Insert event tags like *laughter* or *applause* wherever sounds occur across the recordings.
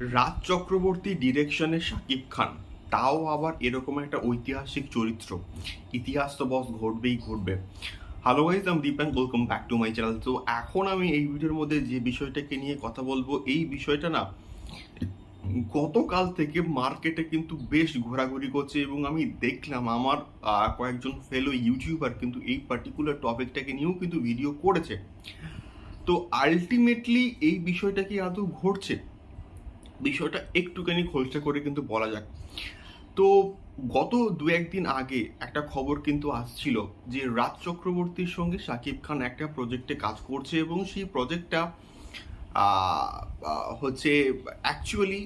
রাজ চক্রবর্তী ডিরেকশনে শাকিব খান। তাও আবার এরকম একটা ঐতিহাসিক চরিত্র। ইতিহাস তো বস ঘটবেই ঘটবে। হ্যালো গাইজ আমি Dipan welcome back to my channel তো এখন আমি এই ভিডিওর মধ্যে যে বিষয়টাকে নিয়ে কথা বলব, এই বিষয়টা না, গতকাল থেকে মার্কেটে কিন্তু বেশ ঘোরাঘুরি করছে এবং আমি দেখলাম আমার কয়েকজন ফেলো ইউটিউবার কিন্তু এই পার্টিকুলার টপিকটাকে নিয়েও কিন্তু ভিডিও করেছে। তো আলটিমেটলি এই বিষয়টা কি আদৌ ঘটছে? বিষয়টা একটুখানি খোলসা করে কিন্তু বলা যাক। তো গত দু একদিন আগে একটা খবর কিন্তু আসছিল যে রাজ চক্রবর্তীর সঙ্গে শাকিব খান একটা প্রজেক্টে কাজ করছে এবং সেই প্রজেক্টটা হচ্ছে অ্যাকচুয়ালি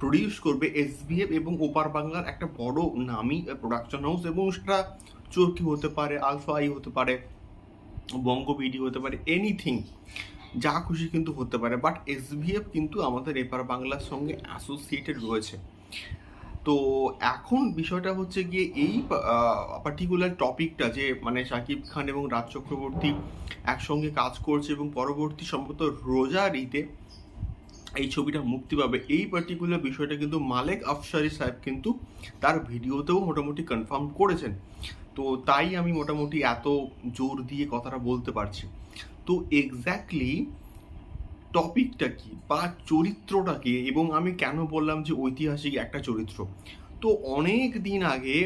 প্রডিউস করবে এসবিএফ এবং ওপার বাংলার একটা বড় নামি প্রোডাকশন হাউস এবং সেটা চরকি হতে পারে আলফা আই হতে পারে বঙ্গ বিডি হতে পারে এনিথিং যা খুশি কিন্তু হতে পারে বাট এসভিএফ কিন্তু আমাদের এপার বাংলার সঙ্গে অ্যাসোসিয়েটেড রয়েছে। তো এখন বিষয়টা হচ্ছে গিয়ে এই পার্টিকুলার টপিকটা যে মানে শাকিব খান এবং রাজ চক্রবর্তী একসঙ্গে কাজ করছে এবং পরবর্তী সম্ভবত রোজারিতে এই ছবিটা মুক্তি পাবে, এই পার্টিকুলার বিষয়টা কিন্তু মালেক আফসারি সাহেব কিন্তু তার ভিডিওতেও মোটামুটি কনফার্ম করেছেন। তো তাই আমি মোটামুটি এত জোর দিয়ে কথাটা বলতে পারছি। তো এক্স্যাক্টলি টপিকটা কি বা চরিত্রটা কি? এবং আমি কেন বললাম যে ঐতিহাসিক একটা চরিত্র? তো অনেক দিন আগে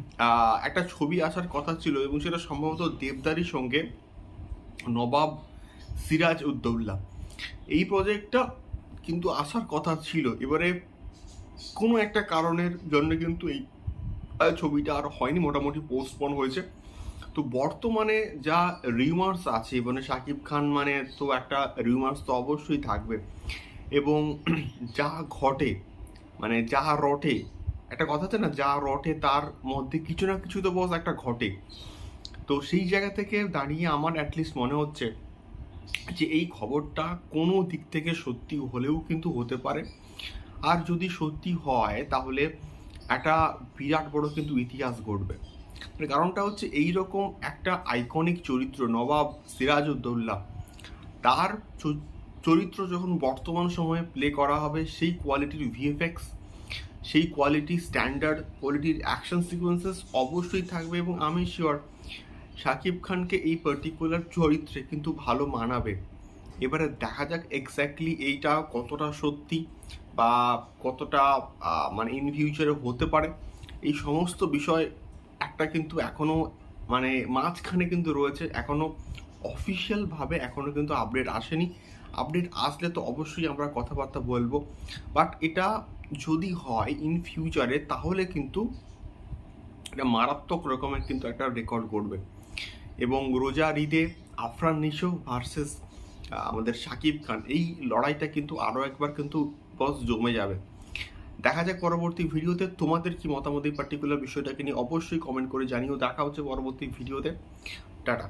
*clears throat* একটা ছবি আসার কথা ছিল এবং সেটা সম্ভবত দেবদারির সঙ্গে নবাব সিরাজ উদ্দৌল্লা এই প্রজেক্টটা কিন্তু আসার কথা ছিল। এবারে কোনো একটা কারণের জন্য কিন্তু এই ছবিটা আর হয়নি, মোটামুটি পোস্টপন হয়েছে। তো বর্তমানে যা রিউমার্স আছে মানে শাকিব খান মানে তো একটা রিউমার্স তো অবশ্যই থাকবে। এবং *clears throat* যা ঘটে মানে যা রটে, একটা কথা আছে না, যা রটে তার মধ্যে কিছু না কিছু তো বস একটা ঘটে। তো সেই জায়গা থেকে দাঁড়িয়ে আমার অ্যাটলিস্ট মনে হচ্ছে যে এই খবরটা কোনো দিক থেকে সত্যি হলেও কিন্তু হতে পারে। আর যদি সত্যি হয়, তাহলে একটা বিরাট বড় কিন্তু ইতিহাস ঘটবে কারণটা হচ্ছে এই রকম একটা আইকনিক চরিত্র, নবাব সিরাজউদ্দৌল্লা তার চরিত্র যখন বর্তমান সময়ে প্লে করা হবে, সেই কোয়ালিটির ভিএফএক্স সেই কোয়ালিটি স্ট্যান্ডার্ড কোয়ালিটির অ্যাকশন সিকোয়েন্সেস অবশ্যই থাকবে এবং আমি শিওর শাকিব খানকে এই পার্টিকুলার চরিত্রে কিন্তু ভালো মানাবে। এবারে দেখা যাক এক্স্যাক্টলি এইটা কতটা সত্যি। বা কতটা মানে ইন ফিউচারে হতে পারে, এই সমস্ত বিষয় একটা কিন্তু এখনও মানে মাঝখানে কিন্তু রয়েছে, এখনও অফিসিয়াল এখনও কিন্তু আপডেট আসেনি। আপডেট আসলে তো অবশ্যই আমরা কথাবার্তা বলব বাট এটা যদি হয় ইন ফিউচারে তাহলে কিন্তু এটা মারাত্মক রকমের কিন্তু একটা রেকর্ড করবে এবং রোজা ঈদে আফরান নিশো ভার্সেস আমাদের শাকিব খান, এই লড়াইটা কিন্তু আরও একবার কিন্তু বস জমে যাবে। দেখা যাক পরবর্তী ভিডিওতে তোমাদের কি মতামত এই পার্টিকুলার বিষয়টাকে নিয়ে অবশ্যই কমেন্ট করে জানিও। দেখা হচ্ছে পরবর্তী ভিডিওতে। টাটা।